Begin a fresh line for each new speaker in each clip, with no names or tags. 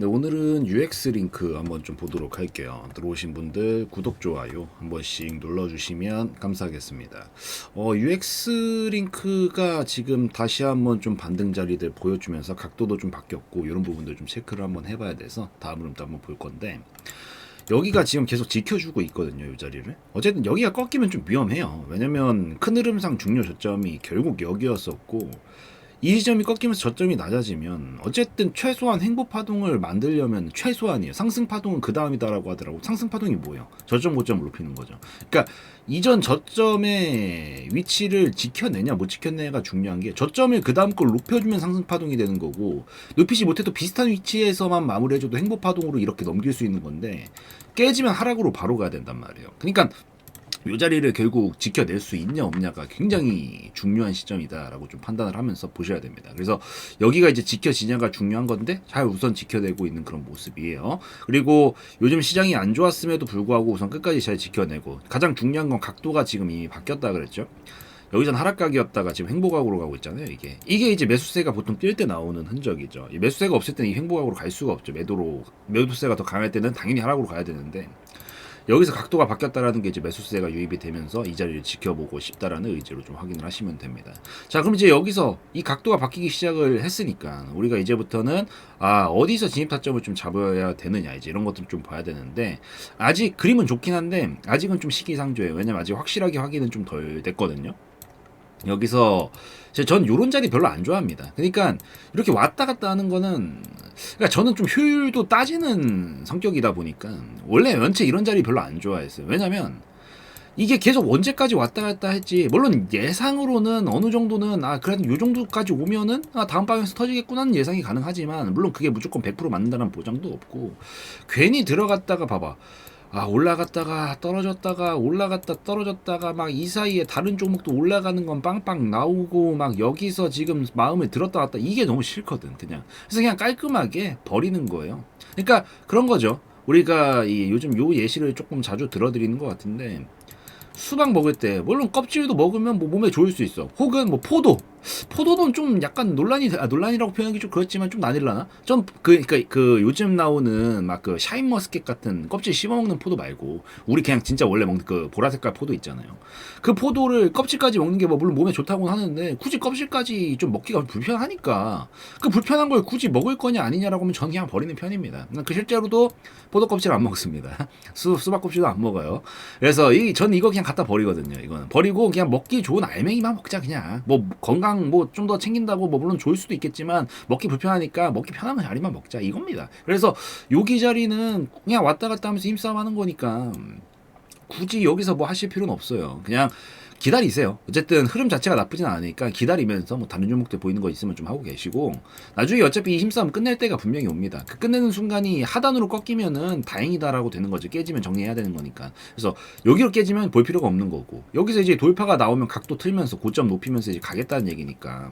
네, 오늘은 UX 링크 한번 좀 보도록 할게요. 들어오신 분들 구독, 좋아요 한 번씩 눌러주시면 감사하겠습니다. 어, UX 링크가 지금 다시 한번 좀 반등 자리들 보여주면서 각도도 좀 바뀌었고 이런 부분들 좀 체크를 한번 해봐야 돼서 다음으로 또 한번 볼 건데 여기가 지금 계속 지켜주고 있거든요, 이 자리를. 어쨌든 여기가 꺾이면 좀 위험해요. 왜냐면 큰 흐름상 중요 저점이 결국 여기였었고 이 지점이 꺾이면서 저점이 낮아지면 어쨌든 최소한 행보 파동을 만들려면 최소한이에요. 상승 파동은 그 다음이다라고 하더라고. 상승 파동이 뭐예요? 저점 고점을 높이는 거죠. 그러니까 이전 저점의 위치를 지켜내냐 못 지켜내냐가 중요한 게 저점을 그 다음 걸 높여주면 상승 파동이 되는 거고 높이지 못해도 비슷한 위치에서만 마무리해줘도 행보 파동으로 이렇게 넘길 수 있는 건데 깨지면 하락으로 바로 가야 된단 말이에요. 그러니까 이 자리를 결국 지켜낼 수 있냐 없냐가 굉장히 중요한 시점이다라고 좀 판단을 하면서 보셔야 됩니다. 그래서 여기가 이제 지켜지냐가 중요한 건데 잘 우선 지켜내고 있는 그런 모습이에요. 그리고 요즘 시장이 안 좋았음에도 불구하고 우선 끝까지 잘 지켜내고 가장 중요한 건 각도가 지금 이미 바뀌었다 그랬죠. 여기선 하락각이었다가 지금 행보각으로 가고 있잖아요. 이게 이게 이제 매수세가 보통 뛸 때 나오는 흔적이죠. 이 매수세가 없을 때는 이 행보각으로 갈 수가 없죠. 매도로 매도세가 더 강할 때는 당연히 하락으로 가야 되는데 여기서 각도가 바뀌었다라는 게 이제 매수세가 유입이 되면서 이 자리를 지켜보고 싶다라는 의지로 좀 확인을 하시면 됩니다. 자, 그럼 이제 여기서 이 각도가 바뀌기 시작을 했으니까 우리가 이제부터는 아, 어디서 진입 타점을 좀 잡아야 되느냐 이제 이런 것들 좀 봐야 되는데 아직 그림은 좋긴 한데 아직은 좀 시기상조예요. 왜냐면 아직 확실하게 확인은 좀 덜 됐거든요. 여기서 제- 전 요런 자리 별로 안 좋아합니다. 그러니까 이렇게 왔다 갔다 하는 거는 그러니까 저는 좀 효율도 따지는 성격이다 보니까 원래 연체 이런 자리 별로 안 좋아했어요. 왜냐면 이게 계속 언제까지 왔다 갔다 했지. 물론 예상으로는 어느 정도는 아 그래도 요 정도까지 오면은 아 다음 방에서 터지겠구나는 예상이 가능하지만 물론 그게 무조건 100% 맞는다는 보장도 없고 괜히 들어갔다가 봐봐. 아 올라갔다가 떨어졌다가 올라갔다 떨어졌다가 막 이 사이에 다른 종목도 올라가는 건 빵빵 나오고 막 여기서 지금 마음을 들었다 놨다 이게 너무 싫거든 그냥. 그래서 그냥 깔끔하게 버리는 거예요. 그러니까 그런 거죠. 우리가 이 요즘 요 예시를 조금 자주 들어드리는 것 같은데 수박 먹을 때 물론 껍질도 먹으면 뭐 몸에 좋을 수 있어. 혹은 뭐 포도 포도는 좀 약간 논란이 아, 논란이라고 표현하기 좀 그렇지만 좀 나뉠라나? 좀 그 그러니까 그 요즘 나오는 막 그 샤인머스켓 같은 껍질 씹어 먹는 포도 말고 우리 그냥 진짜 원래 먹는 그 보라색깔 포도 있잖아요. 그 포도를 껍질까지 먹는 게 뭐 물론 몸에 좋다고는 하는데 굳이 껍질까지 좀 먹기가 불편하니까 그 불편한 걸 굳이 먹을 거냐 아니냐라고 하면 저는 그냥 버리는 편입니다. 그 실제로도 포도 껍질 안 먹습니다. 수, 수박 껍질도 안 먹어요. 그래서 이 저는 이거 그냥 갖다 버리거든요. 이거는. 버리고 그냥 먹기 좋은 알맹이만 먹자 그냥. 뭐 건강 뭐 좀 더 챙긴다고 뭐 물론 좋을 수도 있겠지만 먹기 불편하니까 먹기 편한 자리만 먹자 이겁니다. 그래서 여기 자리는 그냥 왔다 갔다 하면서 힘싸움 하는 거니까 굳이 여기서 뭐 하실 필요는 없어요. 그냥 기다리세요. 어쨌든 흐름 자체가 나쁘진 않으니까 기다리면서 뭐 다른 종목들 보이는 거 있으면 좀 하고 계시고 나중에 어차피 이 힘싸움 끝낼 때가 분명히 옵니다. 그 끝내는 순간이 하단으로 꺾이면은 다행이다라고 되는 거죠. 깨지면 정리해야 되는 거니까. 그래서 여기로 깨지면 볼 필요가 없는 거고 여기서 이제 돌파가 나오면 각도 틀면서 고점 높이면서 이제 가겠다는 얘기니까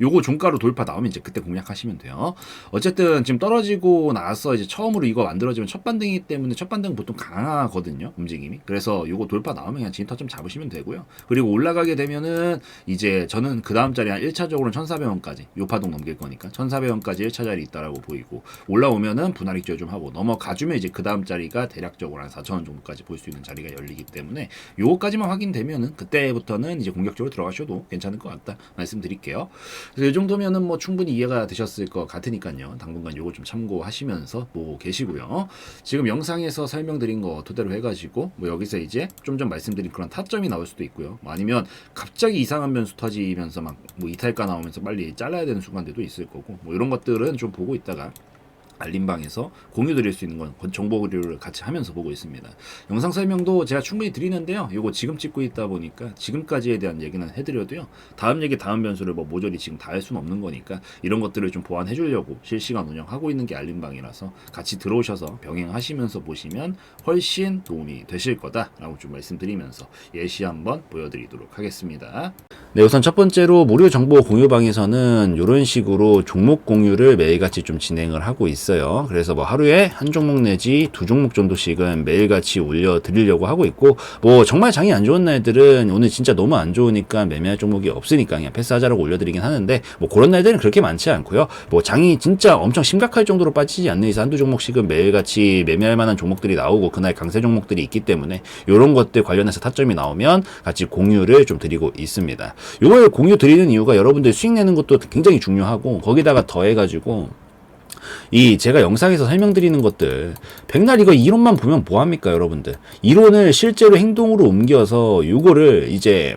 요거 종가로 돌파 나오면 이제 그때 공략하시면 돼요. 어쨌든 지금 떨어지고 나서 이제 처음으로 이거 만들어지면 첫 반등이기 때문에 첫 반등은 보통 강하거든요. 움직임이. 그래서 요거 돌파 나오면 그냥 진입 타점 잡으시면 되고요. 그리고 올라가게 되면은 이제 저는 그 다음 자리 한 1차적으로는 1,400원까지 요 파동 넘길 거니까 1,400원까지 1차 자리 있다라고 보이고 올라오면은 분할 익절 좀 하고 넘어가주면 이제 그 다음 자리가 대략적으로 한 4,000원 정도까지 볼 수 있는 자리가 열리기 때문에 요거까지만 확인되면은 그때부터는 이제 공격적으로 들어가셔도 괜찮을 것 같다 말씀드릴게요. 그래서 이 정도면은 뭐 충분히 이해가 되셨을 것 같으니까요. 당분간 요거 좀 참고하시면서 보고 계시고요. 지금 영상에서 설명드린 거 토대로 해가지고 뭐 여기서 이제 좀 전 말씀드린 그런 타점이 나올 수도 있고요. 뭐 아니면 갑자기 이상한 변수 터지면서 막 뭐 이탈가 나오면서 빨리 잘라야 되는 순간들도 있을 거고 뭐 이런 것들은 좀 보고 있다가 알림방에서 공유 드릴 수 있는 건 정보 교류를 같이 하면서 보고 있습니다. 영상 설명도 제가 충분히 드리는데요. 이거 지금 찍고 있다 보니까 지금까지에 대한 얘기는 해드려도요. 다음 얘기 다음 변수를 뭐 모조리 지금 다 할 수는 없는 거니까 이런 것들을 좀 보완해 주려고 실시간 운영하고 있는 게 알림방이라서 같이 들어오셔서 병행하시면서 보시면 훨씬 도움이 되실 거다라고 좀 말씀드리면서 예시 한번 보여드리도록 하겠습니다. 네, 우선 첫 번째로 무료 정보 공유방에서는 이런 식으로 종목 공유를 매일같이 좀 진행을 하고 있어요. 있어요. 그래서 뭐 하루에 한 종목 내지 두 종목 정도씩은 매일같이 올려드리려고 하고 있고 뭐 정말 장이 안 좋은 날들은 오늘 진짜 너무 안 좋으니까 매매할 종목이 없으니까 그냥 패스하자라고 올려드리긴 하는데 뭐 그런 날들은 그렇게 많지 않고요. 뭐 장이 진짜 엄청 심각할 정도로 빠지지 않는 이상 한두 종목씩은 매일같이 매매할 만한 종목들이 나오고 그날 강세 종목들이 있기 때문에 이런 것들 관련해서 타점이 나오면 같이 공유를 좀 드리고 있습니다. 이걸 공유 드리는 이유가 여러분들 수익 내는 것도 굉장히 중요하고 거기다가 더해가지고 이 제가 영상에서 설명드리는 것들. 백날 이거 이론만 보면 뭐합니까 여러분들? 이론을 실제로 행동으로 옮겨서 요거를 이제